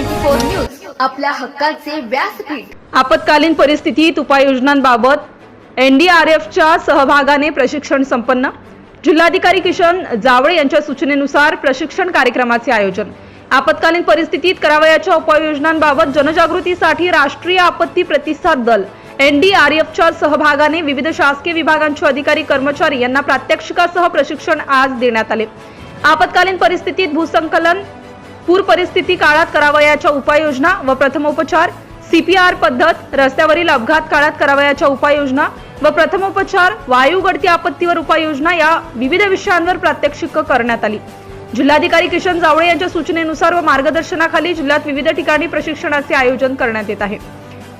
News आपल्या हक्काचे व्यासपीठ. आपत्कालीन परिस्थितीत उपाययोजनांबाबत एनडीआरएफच्या सहभागाने प्रशिक्षण संपन्न. जिल्हाधिकारी किशन जावळे यांच्या सूचनेनुसार प्रशिक्षण कार्यक्रमाचे आयोजन. आपत्कालीन परिस्थितीत करावयाच्या उपाययोजनांबाबत जनजागृतीसाठी राष्ट्रीय आपत्ती प्रतिसाद दल एनडीआरएफच्या सहभागाने विविध शासकीय विभागांचे अधिकारी कर्मचारी यांना प्रात्यक्षिकासह प्रशिक्षण आज देण्यात आले. आपत्कालीन परिस्थितीत भूसंकलन पूर परिस्थिती काळात करावयाच्या उपाययोजना व प्रथमोपचार. सीपीआर पद्धत रस्त्यावरील अपघात काळात करावयाच्या उपाययोजना व प्रथमोपचार वायू गळती आपत्तीवर उपाययोजना या विविध विषयांवर प्रात्यक्षिक करण्यात आली. जिल्हाधिकारी किशन जावळे यांच्या सूचनेनुसार व मार्गदर्शनाखाली जिल्ह्यात विविध ठिकाणी प्रशिक्षणाचे आयोजन करण्यात येत आहे.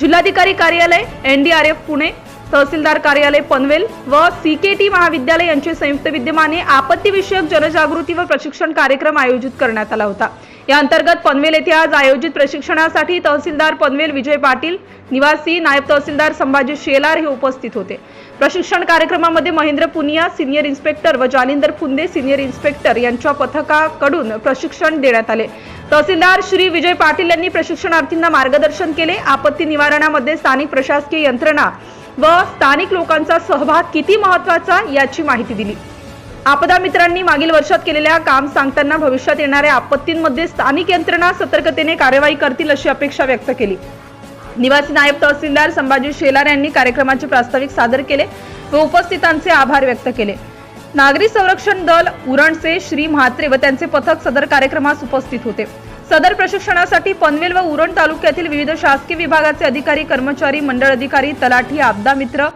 जिल्हाधिकारी कार्यालय एनडीआरएफ पुणे तहसीलदार कार्यालय पनवेल व सीकेटी महाविद्यालय यांचे संयुक्त विद्यमाने आपत्तीविषयक जनजागृती व प्रशिक्षण कार्यक्रम आयोजित करण्यात आला होता. या अंतर्गत पनवेल येथे आज आयोजित प्रशिक्षणासाठी तहसीलदार पनवेल विजय पाटील निवासी नायब तहसीलदार संभाजी शेलार हे उपस्थित होते. प्रशिक्षण कार्यक्रमामध्ये महेंद्र पुनिया सिनियर इन्स्पेक्टर व जालिंदर फुंदे सिनियर इन्स्पेक्टर यांच्या पथकाकडून प्रशिक्षण देण्यात आले. तहसीलदार श्री विजय पाटील यांनी प्रशिक्षणार्थींना मार्गदर्शन केले. आपत्ती निवारणामध्ये स्थानिक प्रशासकीय यंत्रणा व स्थानिक लोकांचा सहभाग किती महत्त्वाचा याची माहिती दिली. आपदा मित्रांनी मागील वर्षात केलेल्या काम सांगताना भविष्यात येणाऱ्या आपत्तींमध्ये स्थानिक यंत्रणा सतर्कतेने कार्यवाही करतील अशी अपेक्षा व्यक्त केली. निवासी नायब तहसीलदार संभाजी शेलार यांनी कार्यक्रमाचे प्रास्ताविक सादर केले व उपस्थितांचे आभार व्यक्त केले. नागरी संरक्षण दल उरणचे श्री म्हात्रे व त्यांचे पथक सदर कार्यक्रमास उपस्थित होते. सदर प्रशिक्षणासाठी पनवेल व उरण तालुक्यातील विविध शासकीय विभागाचे अधिकारी कर्मचारी मंडळ अधिकारी तलाठी आपदा मित्र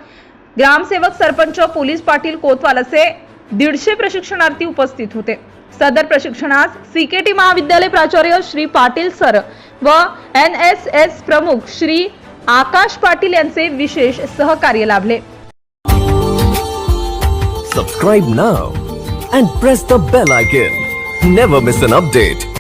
ग्रामसेवक सरपंच पोलीस पाटील कोतवाल असे दीडशे प्रशिक्षणार्थी उपस्थित होते. सदर प्रशिक्षणास सीकेटी महाविद्यालय प्राचार्य श्री पाटील सर व एन एस एस प्रमुख श्री आकाश पाटील यांचे विशेष सहकार्य लाभले. Subscribe now and press the bell icon never miss an update